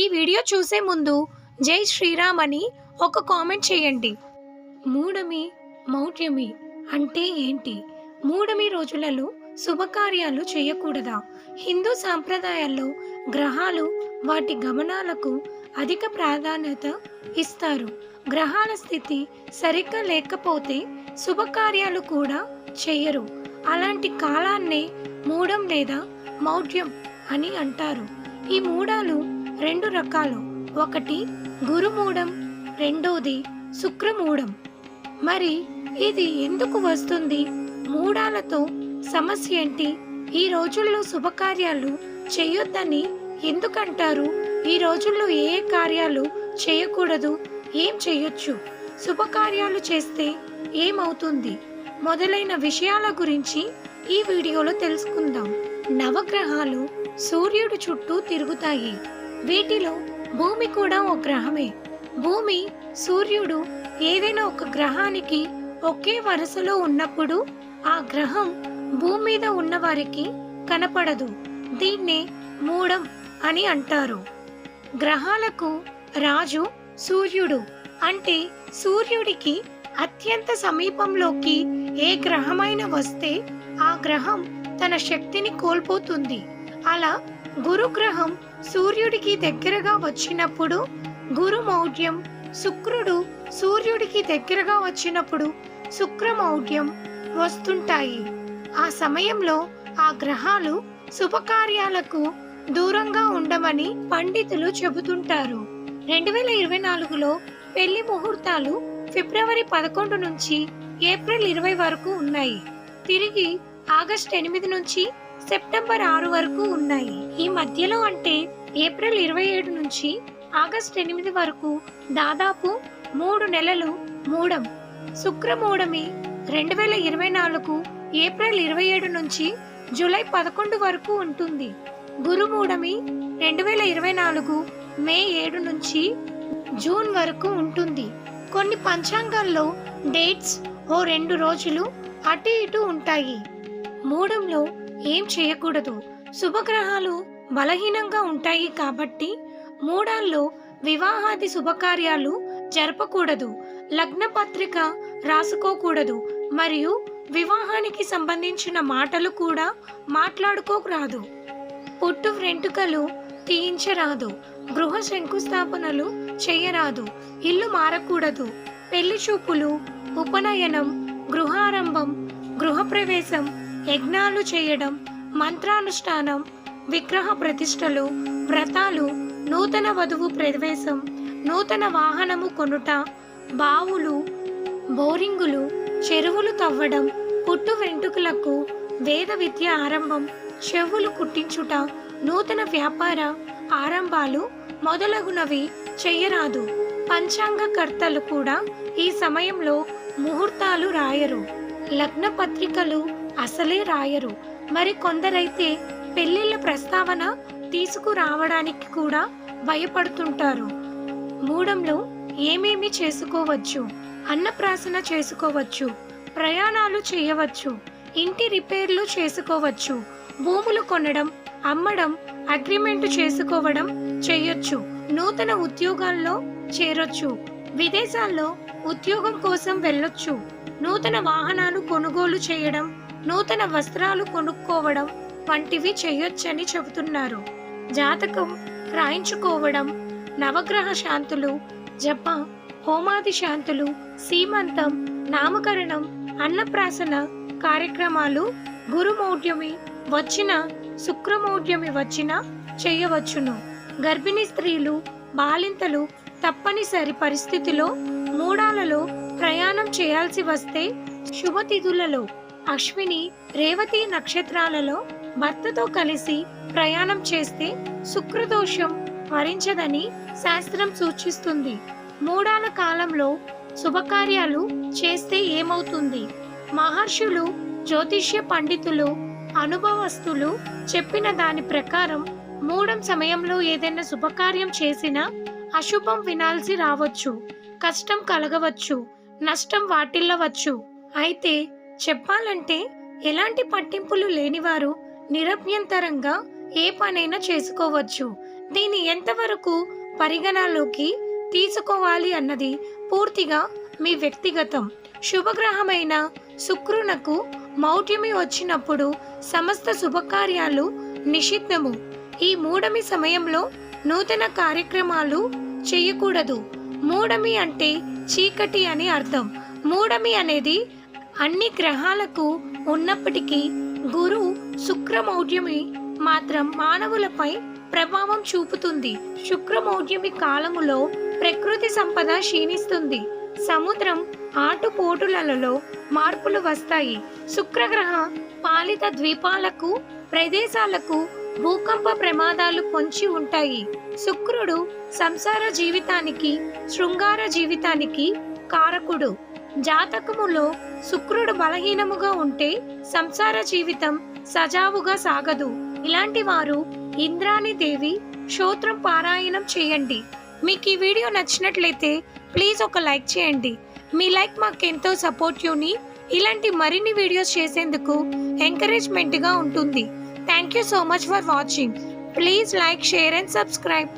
ఈ వీడియో చూసే ముందు జై శ్రీరామ్ అని ఒక కామెంట్ చేయండి. మూడమి మౌఢ్యమి అంటే ఏంటి? మూడమి రోజులలో శుభకార్యాలు చేయకూడదా? హిందూ సాంప్రదాయాల్లో గ్రహాలు వాటి గమనాలకు అధిక ప్రాధాన్యత ఇస్తారు. గ్రహాల స్థితి సరిగ్గా లేకపోతే శుభకార్యాలు కూడా చేయరు. అలాంటి కాలాన్నే మూడం లేదా మౌఢ్యం అని అంటారు. ఈ మూడాలు రెండు రకాలు. ఒకటి గురుమూఢం రెండోది శుక్రమూఢం. మరి ఇది ఎందుకు వస్తుంది? మూడాలతో సమస్య ఏంటి? ఈ రోజుల్లో శుభకార్యాలు చేయొద్దని ఎందుకంటారు? ఈ రోజుల్లో ఏ ఏ కార్యాలు చేయకూడదు? ఏం చేయొచ్చు? శుభకార్యాలు చేస్తే ఏమవుతుంది? మొదలైన విషయాల గురించి ఈ వీడియోలో తెలుసుకుందాం. నవగ్రహాలు సూర్యుడు చుట్టూ తిరుగుతాయి. వీటిలో భూమి కూడా ఒక గ్రహమే. భూమి సూర్యుడు ఏదైనా ఒక గ్రహానికి ఒకే వరుసలో ఉన్నప్పుడు ఆ గ్రహం భూమి మీద ఉన్న వారికి కనపడదు. దీన్నే మూడం అని అంటారు. గ్రహాలకు రాజు సూర్యుడు అంటే సూర్యుడికి అత్యంత సమీపంలోకి ఏ గ్రహమైన వస్తే ఆ గ్రహం తన శక్తిని కోల్పోతుంది. అలా గురుగ్రహం సూర్యుడికి దగ్గరగా వచ్చినప్పుడు గురుమౌఢ్యం శుక్రుడు సూర్యుడికి దగ్గరగా వచ్చినప్పుడు శుక్రమౌఢ్యం వస్తుంటాయి. ఆ సమయంలో ఆ గ్రహాలు శుభకార్యాలకు దూరంగా ఉండమని పండితులు చెబుతుంటారు. రెండు వేల ఇరవై నాలుగులో పెళ్ళి ముహూర్తాలు ఫిబ్రవరి పదకొండు నుంచి ఏప్రిల్ ఇరవై వరకు ఉన్నాయి. తిరిగి ఆగస్ట్ ఎనిమిది నుంచి సెప్టెంబర్ ఆరు వరకు ఉన్నాయి. ఈ మధ్యలో అంటే ఏప్రిల్ ఇరవై ఏడు నుంచి ఆగస్ట్ ఎనిమిది వరకు దాదాపు మూడు నెలలు మూడం. శుక్రమూడమి రెండు వేల ఇరవై నాలుగు ఏప్రిల్ ఇరవై ఏడు నుంచి జూలై పదకొండు వరకు ఉంటుంది. గురుమూడమి రెండు వేల ఇరవై నాలుగు మే ఏడు నుంచి జూన్ వరకు ఉంటుంది. కొన్ని పంచాంగాల్లో డేట్స్ ఓ రెండు రోజులు అటు ఇటు ఉంటాయి. మూడంలో ఏం చేయకూడదు. శుభగ్రహాలు బలహీనంగా ఉంటాయి కాబట్టి మూడాల్లో వివాహాది శుభకార్యాలు జరపకూడదు. లగ్న పత్రిక రాసుకోకూడదు. మరియు వివాహానికి సంబంధించిన మాటలు కూడా మాట్లాడుకోరాదు. పొట్టు వెంట్రుకలు తీయించరాదు. గృహ శంకుస్థాపనలు చేయరాదు. ఇల్లు మారకూడదు. పెళ్ళి చూపులు ఉపనయనం గృహారంభం గృహప్రవేశం యజ్ఞాలు చేయడం మంత్రానుష్ఠానం విగ్రహ ప్రతిష్టలు వ్రతాలు నూతన వధువు ప్రవేశం నూతన వాహనము కొనుట బావులు బోరింగులు చెరువులు తవ్వడం పుట్టు వెంట్రుకలకు వేద విద్య ఆరంభం చెవులు కుట్టించుట నూతన వ్యాపార ఆరంభాలు మొదలగునవి చెయ్యరాదు. పంచాంగకర్తలు కూడా ఈ సమయంలో ముహూర్తాలు రాయరు. లగ్న పత్రికలు అసలే రాయరు. మరి కొందరైతే పెళ్ళిళ్ళ ప్రస్తావన తీసుకురావడానికి కూడా భయపడుతుంటారు. మూడంలో ఏమేమి చేసుకోవచ్చు? అన్నప్రాసన చేసుకోవచ్చు. ప్రయాణాలు చేయవచ్చు. ఇంటి రిపేర్లు చేసుకోవచ్చు. భూములు కొనడం అమ్మడం అగ్రిమెంట్ చేసుకోవడం చేయొచ్చు. నూతన ఉద్యోగాల్లో చేరొచ్చు. విదేశాల్లో ఉద్యోగం కోసం వెళ్ళొచ్చు. నూతన వాహనాలు కొనుగోలు చేయడం నూతన వస్త్రాలు కొనుక్కోవడం వంటివి చేయొచ్చని చెబుతున్నారు. జాతకం రాయించుకోవడం నవగ్రహ శాంతులు జప హోమాది శాంతులు సీమంతం నామకరణం అన్నప్రాసన కార్యక్రమాలు గురుమౌఢ్యమి వచ్చిన శుక్రమౌఢ్యమి వచ్చిన చేయవచ్చును. గర్భిణీ స్త్రీలు బాలింతలు తప్పనిసరి పరిస్థితిలో మూడాలలో ప్రయాణం చేయాల్సి వస్తే శుభతిథులలో అశ్విని రేవతి నక్షత్రాలలో భర్తతో కలిసి ప్రయాణం చేస్తే శుక్రదోషం వరించదని శాస్త్రం సూచిస్తుంది. మూడాల కాలంలో శుభకార్యాలు చేస్తే ఏమవుతుంది? మహర్షులు జ్యోతిష్య పండితులు అనుభవస్తులు చెప్పిన దాని ప్రకారం మూడం సమయంలో ఏదైనా శుభకార్యం చేసినా అశుభం వినాల్సి రావచ్చు. కష్టం కలగవచ్చు. నష్టం వాటిల్లవచ్చు. అయితే చెప్పాలంటే ఎలాంటి పట్టింపులు లేనివారు నిరభ్యంతరంగా ఏ పనైనా చేసుకోవచ్చు. దీన్ని ఎంతవరకు పరిగణలోకి తీసుకోవాలి అన్నది పూర్తిగా మీ వ్యక్తిగతం. శుభగ్రహమైన శుక్రునకు మౌఢ్యమి వచ్చినప్పుడు సమస్త శుభకార్యాలు నిషిద్ధము. ఈ మూడమి సమయంలో నూతన కార్యక్రమాలు చేయకూడదు. మూడమి అంటే చీకటి అని అర్థం. మూడమి అనేది అన్ని గ్రహాలకు ఉన్నప్పటికీ గురు శుక్రమౌఢ్యమి మాత్రం మానవులపై ప్రభావం చూపుతుంది. శుక్రమౌఢ్యమి కాలములో ప్రకృతి సంపద క్షీణిస్తుంది. సముద్రం ఆటుపోటులలో మార్పులు వస్తాయి. శుక్రగ్రహ పాలిత ద్వీపాలకు ప్రదేశాలకు భూకంప ప్రమాదాలు పొంచి ఉంటాయి. శుక్రుడు సంసార జీవితానికి శృంగార జీవితానికి కారకుడు. జాతకములో శుక్రుడు బలహీనముగా ఉంటే సంసార జీవితం సజావుగా సాగదు. ఇలాంటి వారు ఇంద్రాణి దేవి స్తోత్రం పారాయణం చేయండి. మీకు ఈ వీడియో నచ్చినట్లయితే ప్లీజ్ ఒక లైక్ చేయండి. మీ లైక్ మాకు ఎంతో సపోర్టివ్ని ఇలాంటి మరిన్ని వీడియోస్ చేసేందుకు ఎంకరేజ్మెంట్గా ఉంటుంది. Thank you so much for watching. Please like share and subscribe.